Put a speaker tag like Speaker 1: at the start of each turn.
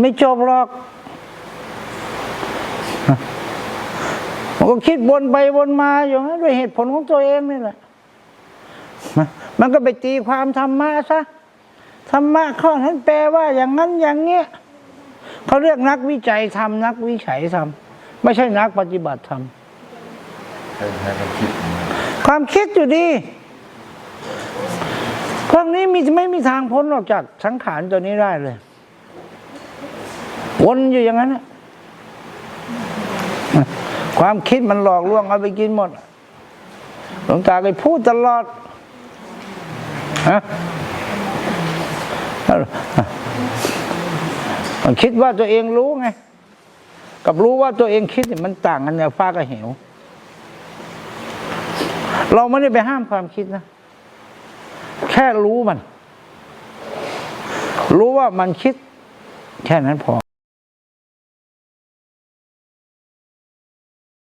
Speaker 1: มันไม่จบหรอก มันก็คิดวนไปวนมาอยู่นะด้วยเหตุผลของตัวเองนี่แหละ มันก็ไปตีความธรรมะซะ ธรรมะข้อนั้นแปลว่าอย่างนั้นอย่างเงี้ยเขาเรียกนักวิจัยธรรมนักวิจัยธรรมไม่ใช่นักปฏิบัติธรรม
Speaker 2: ให้ให้มันคิดอย่างนี้
Speaker 1: ความคิดอยู่ดีพวกนี้มีไม่มีทางพ้นออกจากสังขารตัวนี้ได้เลย วนอยู่อย่างนั้นนะความคิดมันหลอกลวงเอาไปกินหมดหลวงตาเคยพูดตลอดฮะมันคิดว่าตัวเองรู้ไง กับรู้ว่าตัวเองคิดมันต่างกันเนี่ยฟ้ากับเหวเราไม่ได้ไปห้ามความคิดนะ แค่รู้มัน รู้ว่ามันคิด แค่นั้นพอ